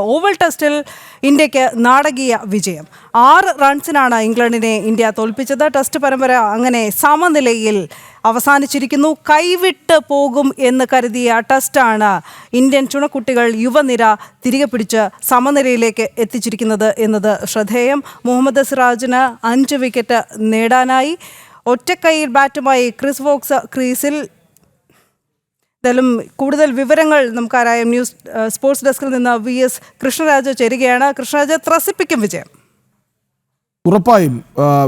Oval ടെസ്റ്റിൽ ഇന്ത്യയ്ക്ക് നാടകീയ വിജയം. ആറ് റൺസിനാണ് ഇംഗ്ലണ്ടിനെ ഇന്ത്യ തോൽപ്പിച്ചത്. ടെസ്റ്റ് പരമ്പര അങ്ങനെ സമനിലയിൽ അവസാനിച്ചിരിക്കുന്നു. കൈവിട്ട് പോകും എന്ന് കരുതിയ ടെസ്റ്റാണ് ഇന്ത്യൻ ചുണക്കുട്ടികൾ യുവനിര തിരികെ പിടിച്ച് സമനിലയിലേക്ക് എത്തിച്ചിരിക്കുന്നത് എന്നത് ശ്രദ്ധേയം. മുഹമ്മദ് സിറാജിന് അഞ്ച് വിക്കറ്റ് നേടാനായി. ഒറ്റക്കൈയിൽ ബാറ്റുമായി ക്രിസ് വോക്സ് ക്രീസിൽ എന്തായാലും കൂടുതൽ വിവരങ്ങൾ നമുക്കാരായും ന്യൂസ് സ്പോർട്സ് ഡെസ്കിൽ നിന്ന് വി എസ് കൃഷ്ണരാജ് ചേരുകയാണ്. കൃഷ്ണരാജ് ത്രസിപ്പിക്കും വിജയം. ഉറപ്പായും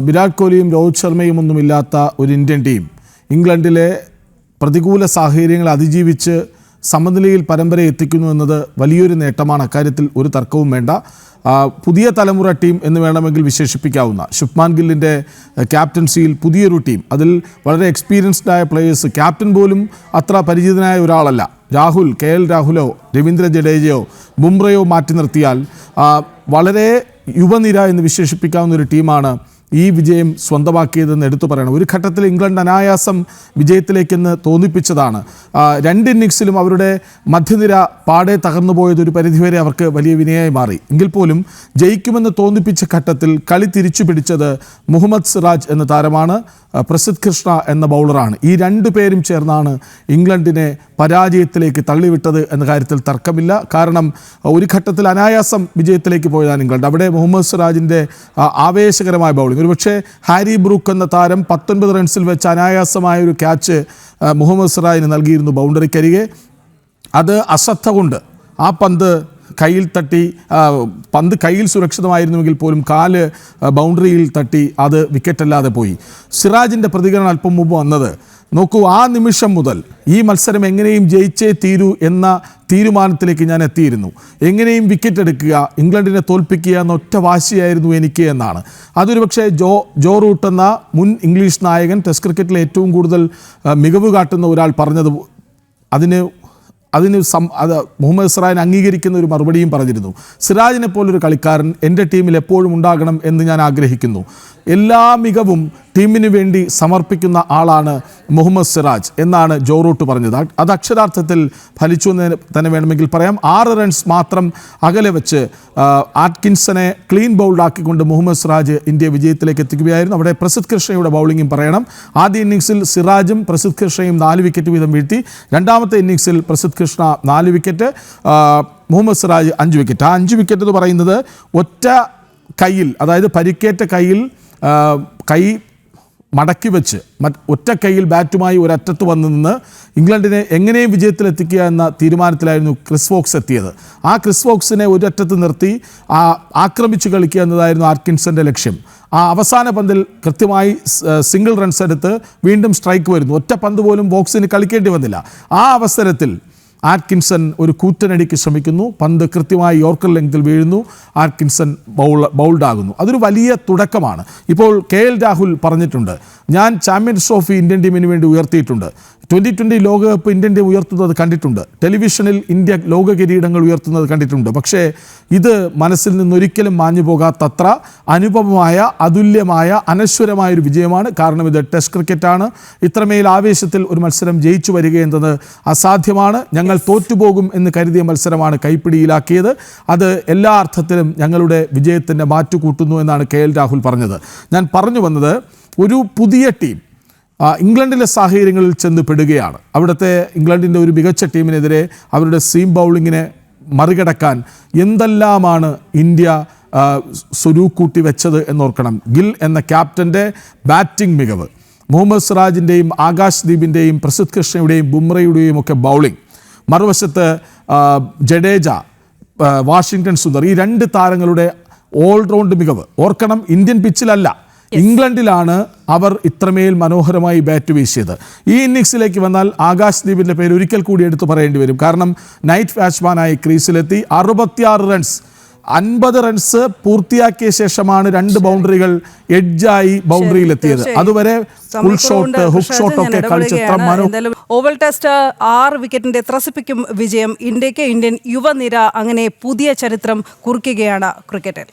വിരാട് കോഹ്ലിയും രോഹിത് ശർമ്മയും ഒന്നുമില്ലാത്ത ഒരു ഇന്ത്യൻ ടീം. ഇംഗ്ലണ്ടിലെ പ്രതികൂല സാഹചര്യങ്ങൾ അതിജീവിച്ച് സമനിലയിൽ പരമ്പര എത്തിക്കുന്നു എന്നത് വലിയൊരു നേട്ടമാണ്. അക്കാര്യത്തിൽ ഒരു തർക്കവും വേണ്ട. പുതിയ തലമുറ ടീം എന്ന് വേണമെങ്കിൽ വിശേഷിപ്പിക്കാവുന്ന ശുഭ്മാൻ ഗില്ലിന്റെ ക്യാപ്റ്റൻസിയിൽ പുതിയൊരു ടീം. അതിൽ വളരെ എക്സ്പീരിയൻസ്ഡ് ആയ പ്ലേയേഴ്സ് ക്യാപ്റ്റൻ പോലും അത്ര പരിചിതനായ ഒരാളല്ല. രാഹുൽ കെ എൽ രാഹുലോ രവീന്ദ്ര ജഡേജയോ ബുംറയോ മാറ്റി നിർത്തിയാൽ വളരെ യുവനിര എന്ന് വിശേഷിപ്പിക്കാവുന്ന ഒരു ടീമാണ് ഈ വിജയം സ്വന്തമാക്കിയതെന്ന് എടുത്തു പറയണം. ഒരു ഘട്ടത്തിൽ ഇംഗ്ലണ്ട് അനായാസം വിജയത്തിലേക്കെന്ന് തോന്നിപ്പിച്ചതാണ്. രണ്ട് ഇന്നിങ്സിലും അവരുടെ മധ്യനിര പാടെ തകർന്നു പോയത് ഒരു പരിധിവരെ അവർക്ക് വലിയ വിനയായി മാറി. എങ്കിൽ പോലും ജയിക്കുമെന്ന് തോന്നിപ്പിച്ച ഘട്ടത്തിൽ കളി തിരിച്ചു പിടിച്ചത് മുഹമ്മദ് സിറാജ് എന്ന താരമാണ് പ്രസിദ് പ്രസിദ്ധ് കൃഷ്ണ എന്ന ബൗളറാണ്. ഈ രണ്ടു പേരും ചേർന്നാണ് ഇംഗ്ലണ്ടിനെ പരാജയത്തിലേക്ക് തള്ളിവിട്ടത് എന്ന കാര്യത്തിൽ തർക്കമില്ല. കാരണം ഒരു ഘട്ടത്തിൽ അനായാസം വിജയത്തിലേക്ക് പോയതാണ് ഇംഗ്ലണ്ട്. അവിടെ മുഹമ്മദ് സിറാജിന്റെ ആവേശകരമായ ബൗളിംഗ്. ഒരുപക്ഷെ ഹാരി ബ്രൂക്ക് എന്ന താരം പത്തൊൻപത് റൺസിൽ വെച്ച് അനായാസമായ ഒരു ക്യാച്ച് മുഹമ്മദ് സിറാജിന് നൽകിയിരുന്നു ബൗണ്ടറിക്കരികെ. അത് അശ്രദ്ധ കൊണ്ട് ആ പന്ത് കയ്യിൽ തട്ടി പന്ത് കയ്യിൽ സുരക്ഷിതമായിരുന്നുവെങ്കിൽ പോലും കാൽ ബൗണ്ടറിയിൽ തട്ടി അത് വിക്കറ്റല്ലാതെ പോയി. സിറാജിന്റെ പ്രതികരണം അല്പം മുമ്പ് വന്നത് നോക്കൂ ആ നിമിഷം മുതൽ ഈ മത്സരം എങ്ങനെയും ജയിച്ചേ തീരൂ എന്ന തീരുമാനത്തിലേക്ക് ഞാൻ എത്തിയിരുന്നു. എങ്ങനെയും വിക്കറ്റ് എടുക്കുക ഇംഗ്ലണ്ടിനെ തോൽപ്പിക്കുക എന്ന ഒറ്റ വാശിയായിരുന്നു എനിക്ക് എന്നാണ്. അതൊരു പക്ഷേ ജോ ജോ റൂട്ട് എന്ന മുൻ ഇംഗ്ലീഷ് നായകൻ ടെസ്റ്റ് ക്രിക്കറ്റിൽ ഏറ്റവും കൂടുതൽ മികവ് കാട്ടുന്ന ഒരാൾ പറഞ്ഞത് അതിന് അതിന് സം അത് മുഹമ്മദ് സിറാജിനെ അംഗീകരിക്കുന്ന ഒരു മറുപടിയും പറഞ്ഞിരുന്നു. സിറാജിനെ പോലൊരു കളിക്കാരൻ എന്റെ ടീമിൽ എപ്പോഴും ഉണ്ടാകണം എന്ന് ഞാൻ ആഗ്രഹിക്കുന്നു. എല്ലാ മികവും ടീമിന് വേണ്ടി സമർപ്പിക്കുന്ന ആളാണ് മുഹമ്മദ് സിറാജ് എന്നാണ് ജോറൂട്ട് പറഞ്ഞത്. അത് അക്ഷരാർത്ഥത്തിൽ ഫലിച്ചു എന്ന് തന്നെ വേണമെങ്കിൽ പറയാം. ആറ് റൺസ് മാത്രം അകലെ വെച്ച് ആറ്റ്കിൻസനെ ക്ലീൻ ബൗൾഡാക്കിക്കൊണ്ട് മുഹമ്മദ് സിറാജ് ഇന്ത്യ വിജയത്തിലേക്ക് എത്തിക്കുകയായിരുന്നു. അവിടെ പ്രസിദ് കൃഷ്ണയുടെ ബൗളിങ്ങും പറയണം. ആദ്യ ഇന്നിങ്സിൽ സിറാജും പ്രസിദ് കൃഷ്ണയും നാല് വിക്കറ്റ് വീതം വീഴ്ത്തി. രണ്ടാമത്തെ ഇന്നിങ്സിൽ പ്രസിദ് കൃഷ്ണ നാല് വിക്കറ്റ് മുഹമ്മദ് സിറാജ് അഞ്ച് വിക്കറ്റ്. ആ അഞ്ച് വിക്കറ്റ് എന്ന് പറയുന്നത് ഒറ്റ കയ്യിൽ അതായത് പരിക്കേറ്റ കയ്യിൽ കൈ മടക്കി വെച്ച് ഒറ്റ കൈയിൽ ബാറ്റുമായി ഒരറ്റത്ത് വന്ന് നിന്ന് ഇംഗ്ലണ്ടിനെ എങ്ങനെയും വിജയത്തിലെത്തിക്കുക എന്ന തീരുമാനത്തിലായിരുന്നു ക്രിസ് വോക്സ് എത്തിയത്. ആ ക്രിസ് വോക്സിനെ ഒരറ്റത്ത് നിർത്തി ആ ആക്രമിച്ച് കളിക്കുക എന്നതായിരുന്നു ആർക്കിൻസന്റെ ലക്ഷ്യം. ആ അവസാന പന്തിൽ കൃത്യമായി സിംഗിൾ റൺസ് എടുത്ത് വീണ്ടും സ്ട്രൈക്ക് വരുന്നു. ഒറ്റ പന്ത് പോലും വോക്സിന് കളിക്കേണ്ടി വന്നില്ല. ആ അവസരത്തിൽ ആറ്റ്കിൻസൺ ഒരു കൂറ്റനടിക്ക് ശ്രമിക്കുന്നു. പന്ത് കൃത്യമായി യോർക്കർ ലെങ്തിൽ വീഴുന്നു. ആറ്റ്കിൻസൺ ബൗൾ ബൗൾഡാകുന്നു. അതൊരു വലിയ തുടക്കമാണ്. ഇപ്പോൾ കെ എൽ രാഹുൽ പറഞ്ഞിട്ടുണ്ട്. ഞാൻ ചാമ്പ്യൻസ് ട്രോഫി ഇന്ത്യൻ ടീമിന് വേണ്ടി ഉയർത്തിയിട്ടുണ്ട്. ട്വന്റി ട്വന്റി ലോകകപ്പ് ഇന്ത്യൻ ടീം ഉയർത്തുന്നത് കണ്ടിട്ടുണ്ട്. ടെലിവിഷനിൽ ഇന്ത്യ ലോക കിരീടങ്ങൾ ഉയർത്തുന്നത് കണ്ടിട്ടുണ്ട്. പക്ഷേ ഇത് മനസ്സിൽ നിന്നൊരിക്കലും മാഞ്ഞു പോകാത്തത്ര അനുപമമായ അതുല്യമായ അനശ്വരമായ ഒരു വിജയമാണ്. കാരണം ഇത് ടെസ്റ്റ് ക്രിക്കറ്റാണ്. ഇത്രമേൽ ആവേശത്തിൽ ഒരു മത്സരം ജയിച്ചു വരിക എന്നത് അസാധ്യമാണ്. ഞങ്ങൾ തോറ്റുപോകും എന്ന് കരുതിയ മത്സരമാണ് കൈപ്പിടിയിലാക്കിയത്. അത് എല്ലാ അർത്ഥത്തിലും ഞങ്ങളുടെ വിജയത്തിന്റെ മാറ്റുകൂട്ടുന്നു എന്നാണ് കെ എൽ രാഹുൽ പറഞ്ഞത്. ഞാൻ പറഞ്ഞു വന്നത് ഒരു പുതിയ ടീം ഇംഗ്ലണ്ടിലെ സാഹചര്യങ്ങളിൽ ചെന്ന് പെടുകയാണ് അവിടുത്തെ ഇംഗ്ലണ്ടിന്റെ ഒരു മികച്ച ടീമിനെതിരെ അവരുടെ സീം ബൗളിങ്ങിനെ മറികടക്കാൻ എന്തെല്ലാമാണ് ഇന്ത്യ സ്വരൂക്കൂട്ടി വെച്ചത് എന്നോർക്കണം. ഗിൽ എന്ന ക്യാപ്റ്റന്റെ ബാറ്റിംഗ് മികവ് മുഹമ്മദ് സിറാജിന്റെയും ആകാശ് ദീപിന്റെയും പ്രസിദ്ധ് കൃഷ്ണയുടെയും ബുംറയുടെയും ഒക്കെ ബൗളിംഗ് മറുവശത്ത് ജഡേജ വാഷിങ്ടൺ സുന്ദർ ഈ രണ്ട് താരങ്ങളുടെ ഓൾറൗണ്ട് മികവ്. ഓർക്കണം ഇന്ത്യൻ പിച്ചിലല്ല ഇംഗ്ലണ്ടിലാണ് അവർ ഇത്രമേൽ മനോഹരമായി ബാറ്റ് വീശിയത്. ഈ ഇന്നിങ്സിലേക്ക് വന്നാൽ ആകാശ് ദീപിന്റെ പേര് ഒരിക്കൽ കൂടി എടുത്തു പറയേണ്ടി വരും. കാരണം നൈറ്റ് ബാറ്റ്സ്മാനായി ക്രീസിലെത്തി. അറുപത്തിയാറ് റൺസ് അൻപത് റൺസ് പൂർത്തിയാക്കിയ ശേഷമാണ് രണ്ട് ബൗണ്ടറികൾ എഡ്ജായി ബൗണ്ടറിയിൽ എത്തിയത് അതുവരെ ഫുൾ ഷോട്ട് ഹുക്ക് ഷോട്ട് ഒക്കെ കളിച്ച് എത്ര മനോ ഓവൽ ടെസ്റ്റ് ആറ് വിക്കറ്റിന്റെ ത്രസിപ്പിക്കും വിജയം ഇന്ത്യയ്ക്ക് ഇന്ത്യൻ യുവനിര അങ്ങനെ പുതിയ ചരിത്രം കുറിക്കുകയാണ് ക്രിക്കറ്റിൽ.